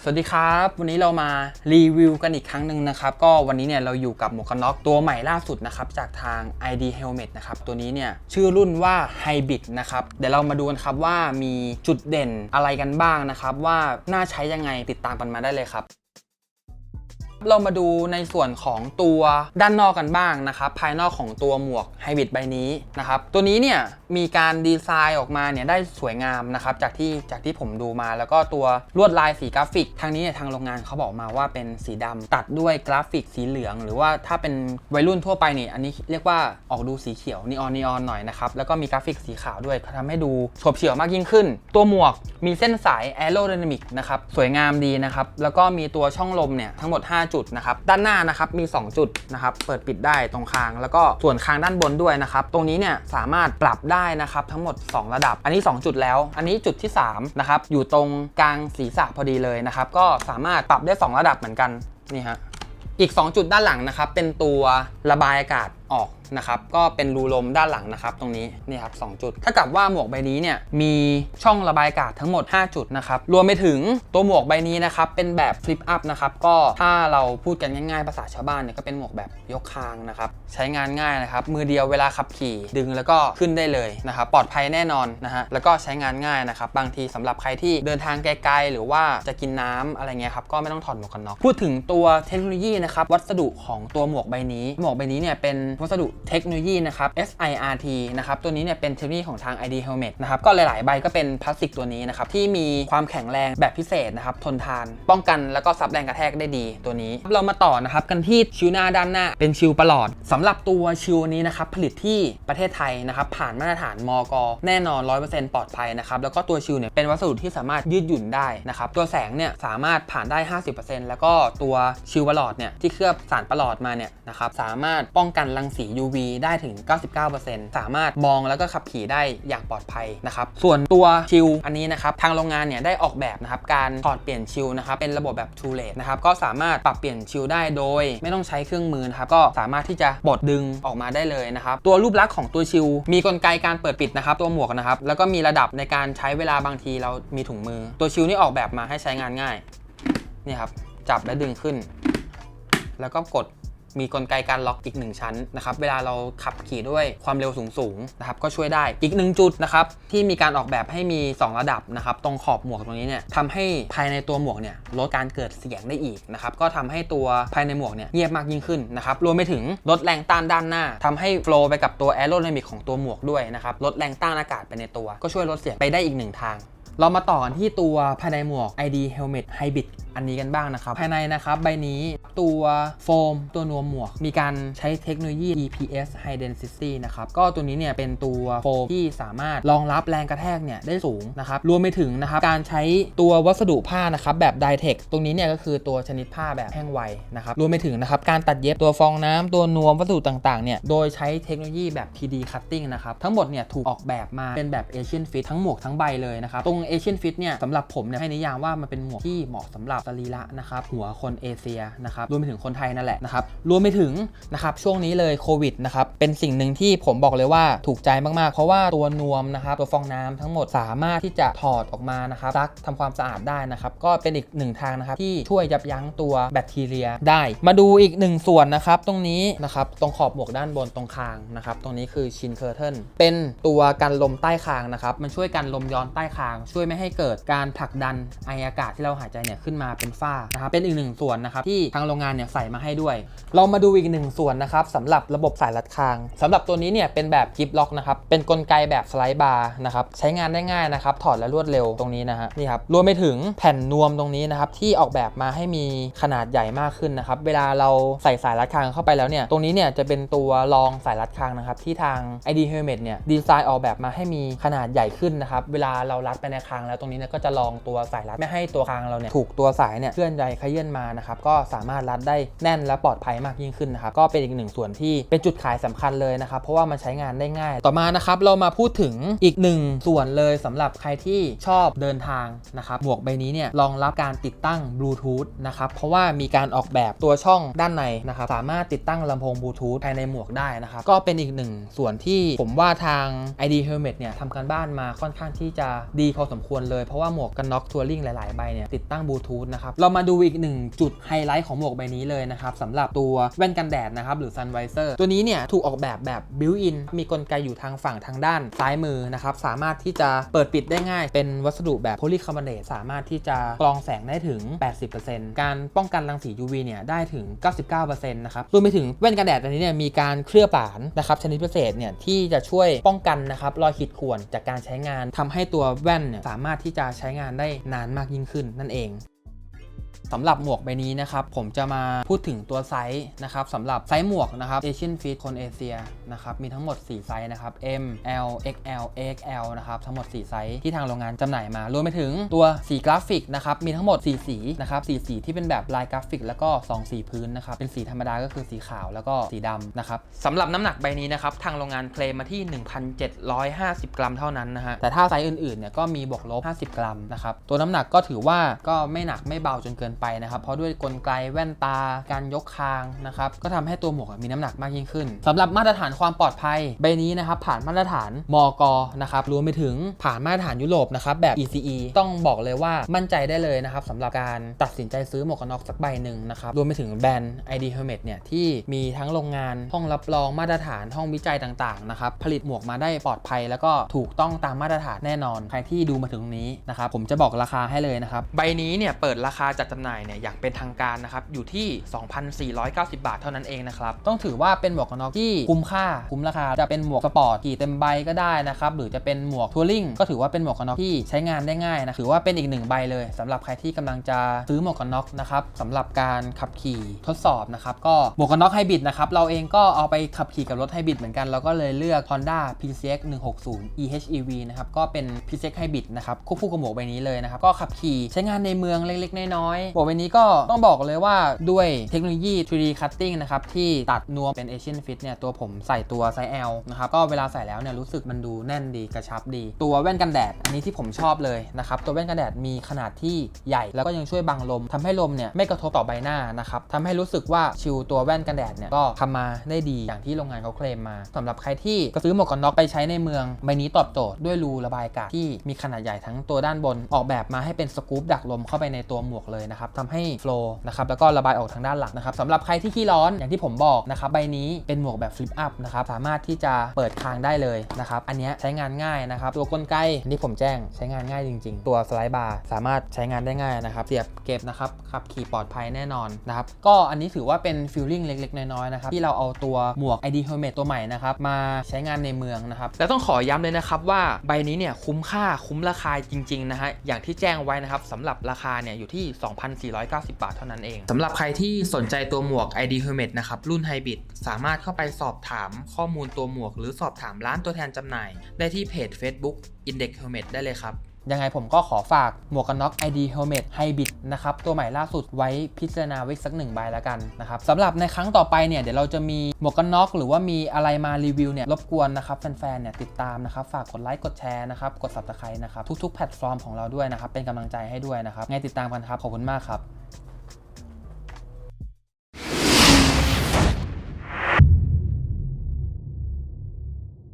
สวัสดีครับ วันนี้เรามารีวิวกันอีกครั้งหนึ่งนะครับ ก็วันนี้เนี่ยเราอยู่กับหมวกกันน็อกตัวใหม่ล่าสุดนะครับ จากทาง ID Helmet นะครับ ตัวนี้เนี่ยชื่อรุ่นว่า Hybrid นะครับ เดี๋ยวเรามาดูกันครับว่ามีจุดเด่นอะไรกันบ้างนะครับ ว่าน่าใช้ยังไงติดตามกันมาได้เลยครับ เรามาดูในส่วนของตัวด้านนอกกันบ้างนะครับ ภายนอกของตัวหมวกไฮบริดใบนี้นะครับ ตัวนี้เนี่ยมีการดีไซน์ออกมาเนี่ยได้สวยงามนะครับจากที่จากที่ผมดูมา แล้วก็ตัวลวดลายสีกราฟิก ทางนี้เนี่ยทางโรงงานเขาบอกมาว่าเป็นสีดำตัดด้วยกราฟิกสีเหลือง หรือว่าถ้าเป็นวัยรุ่นทั่วไปเนี่ยอันนี้เรียกว่าออกดูสีเขียวนีออนนีออนหน่อยนะครับแล้วก็มีกราฟิกสีขาวด้วยทำให้ดูโฉบเฉี่ยวมากยิ่งขึ้น ตัวหมวกมีเส้นสายแอโร d y นามิกนะครับสวยงามดีนะครับแล้วก็มีตัวช่องลมเนี่ยทั้งหมด5จุดนะครับด้านหน้านะครับมี 2 จุดนะครับเปิดปิดได้ตรงคาง แล้วก็ส่วนคางด้านบนด้วยนะครับตรงนี้เนี่ยสามารถปรับได้นะครับทั้งหมด 2 ระดับ อันนี้ 2 จุดแล้ว อันนี้จุดที่3นะครับอยู่ตรงกลางศีรษะพอดีเลยนะครับก็สามารถปรับได้ 2 ระดับเหมือนกันนี่ฮะอีก 2 จุดด้านหลังนะครับเป็นตัวระบายอากาศ ออกนะครับก็เป็นรูลมด้านหลังนะครับตรงนี้นี่ครับสจุดถ้ากับว่าหมวกใบนี้เนี่ยมีช่องระบายอากาศทั้งหมด 5 จุดนะครับรวมไปถึงตัวหมวกใบนี้นะครับเป็นแบบฟลิปอัพนะครับก็ถ้าเราพูดกันง่ายๆภาษาชาวบ้านเนี่ยก็เป็นหมวกแบบยกคางนะครับใช้งานง่ายนะครับมือเดียวเวลาขับขี่ดึงแล้วก็ขึ้นได้เลยนะครับปลอดภัยแน่นอนนะฮะแล้วก็ใช้งานง่ายนะครับบางทีสำหรับใครที่เดินทางไกลๆหรือว่าจะกินน้ำอะไรเงี้ยครับก็ไม่ต้องถอดหมวกกันน็อกพูดถึงตัวเทคโนโลยีนะครับวัสดุของตัวหมวกใบนี้ หมวกใบนี้เนี่ยเป็นวัสดุเทคโนโลยีนะครับ SIRT นะครับตัวนี้เนี่ยเป็นเทคโนโลยีของทาง ID Helmet นะครับก็หลาย ๆ ใบก็เป็นพลาสติกตัวนี้นะครับที่มีความแข็งแรงแบบพิเศษนะครับทนทาน ป้องกันแล้วก็ซับแรงกระแทกได้ดีตัวนี้ เรามาต่อนะครับกันที่ชิวหน้าด้านหน้า เป็นชิวประหลอดสำหรับตัวชิวนี้นะครับผลิตที่ประเทศไทยนะครับผ่านมาตรฐานมกแน่นอน 100%ปลอดภัยนะครับแล้วก็ตัวชิวเนี่ยเป็นวัสดุที่สามารถยืดหยุ่นได้นะครับตัวแสงเนี่ยสามารถผ่านได้ 50%แล้วก็ตัวชิวประหลอดเนี่ยที่เคลือบสารประหลอดมาเนี่ยนะครับสามารถป้องกันรังสี UV ได้ถึง 99%สามารถมองแล้วก็ขับขี่ได้อย่างปลอดภัยนะครับ ส่วนตัวชิลอันนี้นะครับ ทางโรงงานเนี่ยได้ออกแบบนะครับ การถอดเปลี่ยนชิลนะครับ เป็นระบบแบบ True l e นะครับ ก็สามารถปรับเปลี่ยนชิลได้โดย ไม่ต้องใช้เครื่องมือนะครับ ก็สามารถที่จะบดดึงออกมาได้เลยนะครับ ตัวรูปลักษณ์ของตัวชิลมีกลไกการเปิดปิดนะครับ ตัวหมวกนะครับ แล้วก็มีระดับในการใช้เวลาบางทีเรามีถุงมือ ตัวชิลนี่ออกแบบมาให้ใช้งานง่าย นี่ครับ จับและดึงขึ้น แล้วก็กด มีกลไกการล็อกอีก 1 ชั้นนะครับเวลาเราขับขี่ด้วยความเร็วสูงๆนะครับก็ช่วยได้อีกหนึ่งจุดนะครับที่มีการออกแบบให้มี 2 ระดับนะครับตรงขอบหมวกตรงนี้เนี่ยทำให้ภายในตัวหมวกเนี่ยลดการเกิดเสียงได้อีกนะครับก็ทำให้ตัวภายในหมวกเนี่ยเงียบมากยิ่งขึ้นนะครับรวมไปถึงลดแรงต้านด้านหน้าทำให้โฟล์ไปกับตัวแอโร d y นามิกของตัวหมวกด้วยนะครับลดแรงต้านอากาศไปในตัว ก็ช่วยลดเสียงไปได้อีกหนึ่งทาง เรามาต่อกันที่ตัวภายในหมวก ID Helmet Hybrid อันนี้กันบ้างนะครับ ภายในนะครับ ใบนี้ตัวโฟม ตัวนวมหมวก มีการใช้เทคโนโลยี EPS High Density นะครับ ก็ตัวนี้เนี่ยเป็นตัวโฟมที่สามารถรองรับแรงกระแทกเนี่ยได้สูงนะครับ รวมไปถึงนะครับ การใช้ตัววัสดุผ้านะครับ แบบ d y t e c ตรงนี้เนี่ยก็คือตัวชนิดผ้าแบบแห้งไวนะครับ รวมไปถึงนะครับ การตัดเย็บตัวฟองน้ำตัวนวมวัสดุต่างๆเนี่ย โดยใช้เทคโนโลยีแบบ 3D Cutting นะครับ ทั้งหมดเนี่ยถูกออกแบบมาเป็นแบบ Asian Fit ทั้งหมวกทั้งใบเลยนะครับตรง Asian Fit เนี่ยสำหรับผมเนี่ยให้นิยามว่ามันเป็นหมวกที่เหมาะสำหรับสรีระนะครับหัวคนเอเชียนะครับรวมไปถึงคนไทยนั่นแหละนะครับรวมไปถึงนะครับช่วงนี้เลยโควิดนะครับเป็นสิ่งหนึ่งที่ผมบอกเลยว่าถูกใจมากๆ เพราะว่าตัวนวมนะครับตัวฟองน้ำทั้งหมดสามารถที่จะถอดออกมานะครับซักทำความสะอาดได้นะครับก็เป็นอีกหนึ่งทางนะครับที่ช่วยยับยั้งตัวแบคทีเรียได้ มาดูอีกหนึ่งส่วนนะครับตรงนี้นะครับตรงขอบหมวกด้านบนตรงคางนะครับตรงนี้คือชินเคอร์เทนเป็นตัวกันลมใต้คางนะครับมันช่วยกันลมย้อนใต้คางช่วยไม่ให้เกิดการผลักดันไออากาศที่เราหายใจเนี่ยขึ้นมาเป็นฝ้านะครับเป็นอีกหนึ่งส่วนนะครับที่ทางโรงงานเนี่ยใส่มาให้ด้วย เรามาดูอีกหนึ่งส่วนนะครับสำหรับระบบสายรัดคางสำหรับตัวนี้เนี่ยเป็นแบบกิฟล็อกนะครับเป็นกลไกแบบสไลด์บาร์นะครับใช้งานได้ง่ายนะครับถอดและรวดเร็วตรงนี้นะฮะนี่ครับรวมไปถึงแผ่นนวมตรงนี้นะครับที่ออกแบบมาให้มีขนาดใหญ่มากขึ้นนะครับเวลาเราใส่สายรัดคางเข้าไปแล้วเนี่ยตรงนี้เนี่ยจะเป็นตัวรองสายรัดคางนะครับที่ทาง ID Helmet เนี่ยดีไซน์ออกแบบมาให้มีขนาดใหญ่ขึ้นนะครับเวลาเรารัดไปในคางแล้วตรงนี้เนี่ยก็จะรองตัวสายรัดไม่ให้ตัวคางเราเนี่ยถูกตัวสายเนี่ยเคลื่อนใยขยื่นมานะครับก็สามารถรัดได้แน่นและปลอดภัยมากยิ่งขึ้นนะครับก็เป็นอีกหนึ่งส่วนที่เป็นจุดขายสำคัญเลยนะครับเพราะว่ามันใช้งานได้ง่าย ต่อมานะครับเรามาพูดถึงอีกหนึ่งส่วนเลยสำหรับใครที่ชอบเดินทางนะครับหมวกใบนี้เนี่ยรองรับการติดตั้งบลูทูธนะครับเพราะว่ามีการออกแบบตัวช่องด้านในนะครับสามารถติดตั้งลำโพงบลูทูธภายในหมวกได้นะครับก็เป็นอีกหนึ่งส่วนที่ผมว่าทาง ID Helmet เนี่ยทำการบ้านมาค่อนข้างที่จะดีพอสมควรเลย เพราะว่าหมวกกันน็อกทัวริงหลาย ๆ ใบเนี่ยติดตั้งบลูทูธนะครับ เรามาดูอีกหนึ่งจุดไฮไลท์ของหมวกใบนี้เลยนะครับสำหรับตัวแว่นกันแดดนะครับหรือ Sun Visor ตัวนี้เนี่ยถูกออกแบบแบบ built in มีกลไกอยู่ทางฝั่งทางด้านซ้ายมือนะครับสามารถที่จะเปิดปิดได้ง่าย เป็นวัสดุแบบโพลีคาร์บอเนตสามารถที่จะกรองแสงได้ถึง 80%การป้องกันรังสี UV เนี่ยได้ถึง 99%นะครับรวมไปถึงแว่นกันแดดอันนี้เนี่ยมีการเคลือบปานนะครับชนิดพิเศษเนี่ยที่จะช่วยป้องกันนะครับรอยขีดข่วนจากการใช้งานทำให้ตัวแว่นเนี่ยสามารถที่จะใช้งานได้นานมากยิ่งขึ้นนั่นเอง สำหรับหมวกใบนี้นะครับผมจะมาพูดถึงตัวไซส์นะครับสำหรับไซส์หมวกนะครับ Asian Fit คนเอเชียนะครับมีทั้งหมด 4 ไซส์นะครับ M L XL XL นะครับทั้งหมด 4 ไซส์ที่ทางโรงงานจำหน่ายมารวมไปถึงตัวสีกราฟิกนะครับมีทั้งหมด 4 สีนะครับสีสีที่เป็นแบบลายกราฟิก แล้วก็ 2 สีพื้นนะครับเป็นสีธรรมดาก็คือสีขาวแล้วก็สีดำนะครับสำหรับน้ำหนักใบนี้นะครับทางโรงงานเคลมมาที่ 1,750 กรัมเท่านั้นนะฮะแต่ถ้าไซส์อื่นๆเนี่ยก็มีบวกลบ 50 กรัมนะครับตัวน้ำหนักก็ถือว่าก็ไม่หนักไม่เบาจนเกินไปนะครับ เพราะด้วยกลไกแว่นตา การยกคางนะครับ ก็ทำให้ตัวหมวกมีน้ำหนักมากยิ่งขึ้นสำหรับมาตรฐานความปลอดภัยใบนี้นะครับผ่านมาตรฐานมกนะครับรวมไปถึงผ่านมาตรฐานยุโรปนะครับแบบ ECE ต้องบอกเลยว่ามั่นใจได้เลยนะครับสำหรับการตัดสินใจซื้อหมวกกันน็อกสักใบหนึ่งนะครับรวมไปถึงแบรนด์ ID Helmet เนี่ยที่มีทั้งโรงงานห้องรับรองมาตรฐานห้องวิจัยต่างๆนะครับผลิตหมวกมาได้ปลอดภัย แล้วก็ถูกต้องตามมาตรฐานแน่นอน ใครที่ดูมาถึงตรงนี้นะครับผมจะบอกราคาให้เลยนะครับใบนี้เนี่ยเปิดราคาจัดจำหน่ายเนี่ยอย่างเป็นทางการนะครับอยู่ที่ 2,490 บาทเท่านั้นเองนะครับต้องถือว่าเป็นหมวกกันน็อกที่คุ้มค่าคุ้มราคาจะเป็นหมวกสปอร์ตขี่เต็มใบก็ได้นะครับหรือจะเป็นหมวกทัวริงก็ถือว่าเป็นหมวกกันน็อกที่ใช้งานได้ง่ายนะถือว่าเป็นอีกหนึ่งใบเลยสำหรับใครที่กำลังจะซื้อหมวกกันน็อกนะครับสำหรับการขับขี่ทดสอบนะครับก็หมวกกันน็อกไฮบริดนะครับเราเองก็เอาไปขับขี่กับรถไฮบริดเหมือนกันเราก็เลยเลือก Honda PCX 160 EHEV นะครับก็เป็น PCX Hybrid นะครับควบคู่กับหมวกใบนี้เลยนะครับก็ขับขี่ใช้งานในเมืองเล็กๆน้อยๆหมวกใบนี้ก็ต้องบอกเลยว่าด้วยเทคโนโลยี 3D Cutting นะครับที่ตัดนวมเป็น Asian Fit เนี่ยตัวผมใส่ตัวไซส์ L นะครับก็เวลาใส่แล้วเนี่ยรู้สึกมันดูแน่นดีกระชับดี ตัวแว่นกันแดด อันนี้ที่ผมชอบเลยนะครับตัวแว่นกันแดดมีขนาดที่ใหญ่แล้วก็ยังช่วยบังลมทำให้ลมเนี่ยไม่กระทบต่อใบหน้านะครับทำให้รู้สึกว่าชิลตัวแว่นกันแดดเนี่ยก็ทำมาได้ดีอย่างที่โรงงานเขาเคลมมาสำหรับใครที่จะซื้อหมวกกันน็อกไปใช้ในเมืองใบนี้ตอบโจทย์ด้วยรูระบายอากาศที่มีขนาดใหญ่ทั้งตัวด้านบนออกแบบมาให้เป็นสกู๊ปดักลมเข้าไปในตัวหมวกเลยนะครับทำให้โฟล์นะครับแล้วก็ระบายออกทางด้านหลังนะครับสำหรับใครที่ขี้ร้อนอย่างที่ผมบอกนะครับใบนี้เป็นหมวกแบบฟลิปอัพนะครับสามารถที่จะเปิดคางได้เลยนะครับอันนี้ใช้งานง่ายนะครับตัวกลไกที่ผมแจ้งใช้งานง่ายจริง ๆ ตัวสไลด์บาร์สามารถใช้งานได้ง่ายนะครับเสียบเก็บนะครับขับขี่ปลอดภัยแน่นอนนะครับก็อันนี้ถือว่าเป็นฟิลลิ่งเล็ก ๆ น้อยๆนะครับที่เราเอาตัวหมวก ID Helmet ตัวใหม่นะครับมาใช้งานในเมืองนะครับแล้วต้องขอย้ำเลยนะครับว่าใบนี้เนี่ยคุ้มค่าคุ้มราคาจริงๆนะฮะอย่างที่แจ้งไว้นะครับสำหรับราคาเนี่ยอยู่ที่1,490 บาทเท่านั้นเองสำหรับใครที่สนใจตัวหมวก ID Helmet นะครับรุ่นไฮบริดสามารถเข้าไปสอบถามข้อมูลตัวหมวก หรือสอบถามร้านตัวแทนจำหน่าย ได้ที่เพจ Facebook Index Hermet ได้เลยครับ ยังไงผมก็ขอฝากหมวกกันน็อก ID Helmet Hybrid นะครับตัวใหม่ล่าสุดไว้พิจารณาไว้สักหนึ่งใบแล้วกันนะครับสำหรับในครั้งต่อไปเนี่ยเดี๋ยวเราจะมีหมวกกันน็อกหรือว่ามีอะไรมารีวิวเนี่ยรบกวนนะครับแฟนๆเนี่ยติดตามนะครับฝากกดไลค์กดแชร์นะครับกด subscribe นะครับทุกๆแพลตฟอร์มของเราด้วยนะครับเป็นกำลังใจให้ด้วยนะครับไงติดตามกันครับขอบคุณมากครับ